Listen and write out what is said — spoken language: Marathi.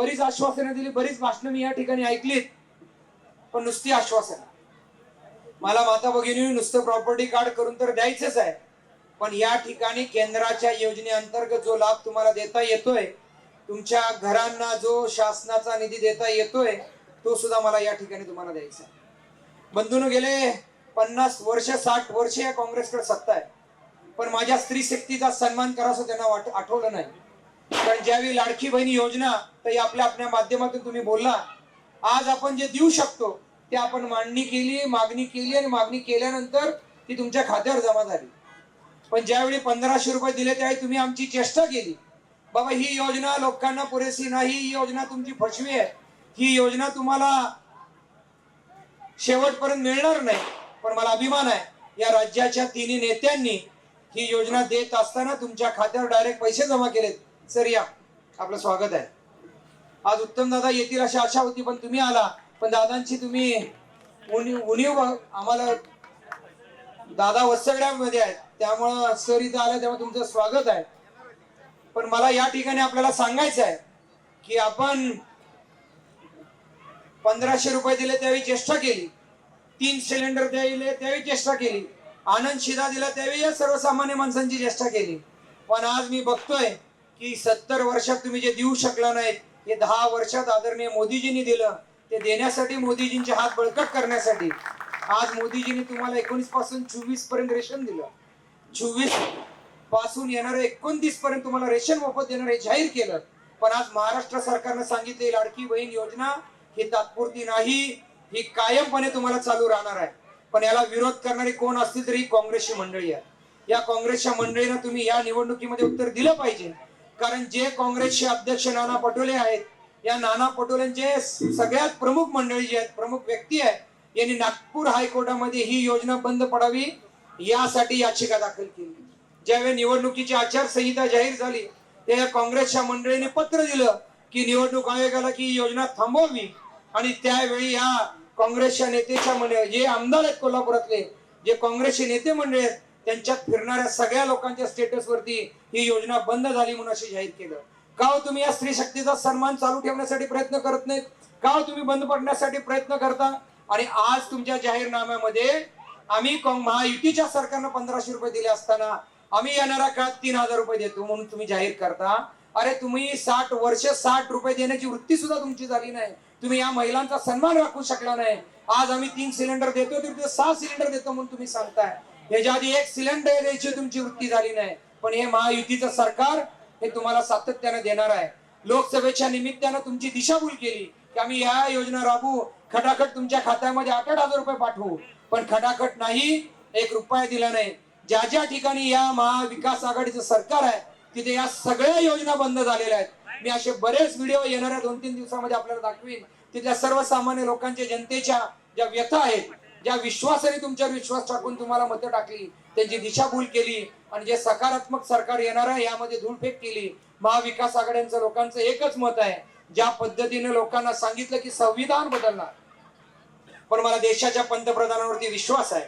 बरीच आश्वासनं दिली बरीच भाषणं मी या ठिकाणी ऐकलीत पण नुसती आश्वासन. मला माता भगिनी नुसतं प्रॉपर्टी कार्ड करून तर द्यायचंच आहे पण या ठिकाणी केंद्राच्या योजनेअंतर्गत जो लाभ तुम्हाला देता येतोय तुमच्या घरांना जो शासनाचा निधी देता येतोय तो सुद्धा मला या ठिकाणी तुम्हाला द्यायचा आहे. बंधून गेले पन्नास वर्ष साठ वर्ष या काँग्रेसकडे सत्ता आहे पण माझ्या स्त्री शक्तीचा सन्मान करायचं त्यांना वाट आठवलं नाही. कारण ज्यावेळी लाडकी बहिणी योजना तर आपल्या आपल्या माध्यमातून तुम्ही बोलला. आज आपण जे देऊ शकतो ते आपण मांडणी केली मागणी केली आणि मागणी केल्यानंतर ती तुमच्या खात्यावर जमा झाली. पण ज्यावेळी पंधराशे रुपये दिले त्यावेळी तुम्ही आमची चेष्टा केली. बाबा ही योजना लोकांना पुरेशी नाही ही योजना तुमची फसवी आहे. ही योजना तुम्हाला शेवटपर्यंत मिळणार नाही पण मला अभिमान आहे. या राज्याच्या तिन्ही नेत्यांनी ही योजना देत असताना तुमच्या खात्यावर डायरेक्ट पैसे जमा केलेत. सर या. आपलं स्वागत आहे. आज उत्तम दादा येतील अशी आशा होती पण तुम्ही आला. पण दादांची तुम्ही उणीव उणीव आम्हाला दादा वत्सगड्यामध्ये आहेत. त्यामुळं सर इथं आलं त्यामुळे तुमचं स्वागत आहे. पण मला या ठिकाणी आपल्याला सांगायचं आहे की आपण पंधराशे रुपये दिले त्यावेळी चेष्टा केली. तीन सिलेंडर दिले त्यावेळी चेष्टा केली. आनंद शिदा दिला त्यावेळी या सर्वसामान्य माणसांची चेष्टा केली. पण आज मी बघतोय की सत्तर वर्षात तुम्ही जे देऊ शकला नाहीत हे दहा वर्षात आदरणीय मोदीजींनी दिलं ते देण्यासाठी मोदीजींचे हात बळकट करण्यासाठी. आज मोदीजींनी तुम्हाला एकोणीसपासून चोवीसपर्यंत रेशन दिलं. चोवीसपासून येणारं एकोणतीस पर्यंत तुम्हाला रेशन मोफत देणार हे जाहीर केलं. पण आज महाराष्ट्र सरकारनं सांगितले लाडकी बहीण योजना ही तात्पुरती नाही ही कायमपणे तुम्हाला चालू राहणार आहे. पण याला विरोध करणारी कोण असतील तरी ही काँग्रेसची मंडळी आहे या काँग्रेसच्या मंडळीनं तुम्ही या निवडणुकीमध्ये उत्तर दिलं पाहिजे. कारण जे काँग्रेसचे अध्यक्ष नाना पटोले आहेत या नाना पटोलेंचे सगळ्यात प्रमुख मंडळी जे आहेत प्रमुख व्यक्ती आहे यांनी नागपूर हायकोर्टामध्ये ही योजना बंद पडावी यासाठी याचिका दाखल केली. ज्यावेळी निवडणुकीची आचारसंहिता जाहीर झाली त्या काँग्रेसच्या मंडळीने पत्र दिलं की निवडणूक आयोगाला की ही योजना थांबवावी. आणि त्यावेळी या काँग्रेसच्या नेतेच्या मंडळ जे आमदार आहेत कोल्हापुरातले जे काँग्रेसचे नेते मंडळी आहेत त्यांच्यात फिरणाऱ्या सगळ्या लोकांच्या स्टेटस वरती ही योजना बंद झाली म्हणून अशी जाहीर केलं. का हो तुम्ही या स्त्री शक्तीचा सन्मान चालू ठेवण्यासाठी प्रयत्न करत नाहीत? का हो तुम्ही बंद पडण्यासाठी प्रयत्न करता? आणि आज तुमच्या जाहीरनाम्यामध्ये आम्ही महायुतीच्या सरकारनं पंधराशे रुपये दिले असताना आम्ही येणाऱ्या काळात तीन हजार रुपये देतो म्हणून तुम्ही जाहीर करता. अरे तुम्ही साठ वर्ष साठ रुपये देण्याची वृत्ती सुद्धा तुमची झाली नाही. तुम्ही या महिलांचा सन्मान राखू शकला नाही. आज आम्ही तीन सिलेंडर देतो तर तिथे सहा सिलेंडर देतो म्हणून तुम्ही सांगताय. याच्या आधी एक सिलेंडर द्यायची तुमची वृत्ती झाली नाही. पण हे महायुतीचं सरकार हे तुम्हाला सातत्याने देणार आहे. लोकसभेच्या निमित्तानं तुमची दिशाभूल केली की आम्ही या योजना राबवू खटाखट तुमच्या खात्यामध्ये आठ आठ हजार रुपये पाठवू. पण खटाखट नाही एक रुपया दिला नाही. ज्या ज्या ठिकाणी या महाविकास आघाडीचं सरकार आहे तिथे या सगळ्या योजना बंद झालेल्या आहेत. मी असे बरेच व्हिडिओ येणाऱ्या दोन तीन दिवसामध्ये आपल्याला दाखवीन. तिथल्या सर्वसामान्य लोकांच्या जनतेच्या ज्या व्यथा आहेत ज्या विश्वासाने तुमच्यावर विश्वास टाकून तुम्हाला मतं टाकली त्यांची दिशाभूल केली आणि जे सकारात्मक सरकार येणार आहे यामध्ये धूळफेक केली महाविकास आघाड्यांचं लोकांचं एकच मत आहे ज्या पद्धतीने लोकांना सांगितलं की संविधान बदलणार. पण मला देशाच्या पंतप्रधानांवरती विश्वास आहे.